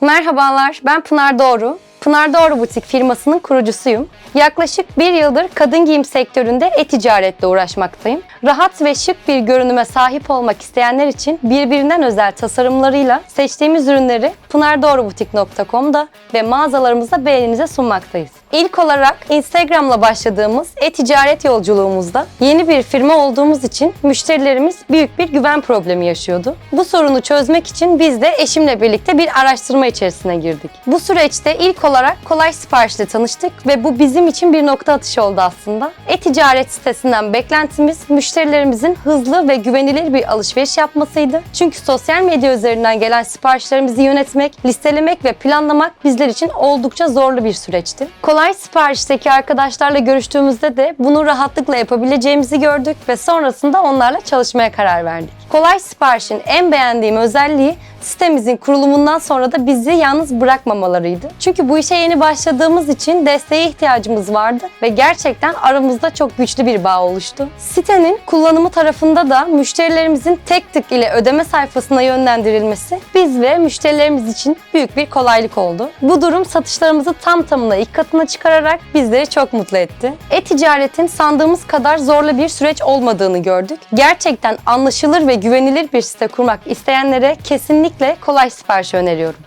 Merhabalar, ben Pınar Doğru. Pınar Doğru Butik firmasının kurucusuyum. Yaklaşık bir yıldır kadın giyim sektöründe e-ticaretle uğraşmaktayım. Rahat ve şık bir görünüme sahip olmak isteyenler için birbirinden özel tasarımlarıyla seçtiğimiz ürünleri pınardoğrubutik.com'da ve mağazalarımızda beğeninize sunmaktayız. İlk olarak Instagram'la başladığımız e-ticaret yolculuğumuzda yeni bir firma olduğumuz için müşterilerimiz büyük bir güven problemi yaşıyordu. Bu sorunu çözmek için biz de eşimle birlikte bir araştırma içerisine girdik. Bu süreçte ilk olarak kolay siparişle tanıştık ve bu bizim için bir nokta atışı oldu aslında. E-ticaret sitesinden beklentimiz müşterilerimizin hızlı ve güvenilir bir alışveriş yapmasıydı. Çünkü sosyal medya üzerinden gelen siparişlerimizi yönetmek, listelemek ve planlamak bizler için oldukça zorlu bir süreçti. Kolay siparişteki arkadaşlarla görüştüğümüzde de bunu rahatlıkla yapabileceğimizi gördük ve sonrasında onlarla çalışmaya karar verdik. Kolay siparişin en beğendiğim özelliği sitemizin kurulumundan sonra da bizi yalnız bırakmamalarıydı. Çünkü bu işe yeni başladığımız için desteğe ihtiyacımız vardı ve gerçekten aramızda çok güçlü bir bağ oluştu. Sitenin kullanımı tarafında da müşterilerimizin tek tık ile ödeme sayfasına yönlendirilmesi biz ve müşterilerimiz için büyük bir kolaylık oldu. Bu durum satışlarımızı tam tamına ilk katına çıkararak bizleri çok mutlu etti. E-ticaretin sandığımız kadar zorlu bir süreç olmadığını gördük. Gerçekten anlaşılır ve güvenilir bir site kurmak isteyenlere kesinlikle kolay sipariş öneriyorum.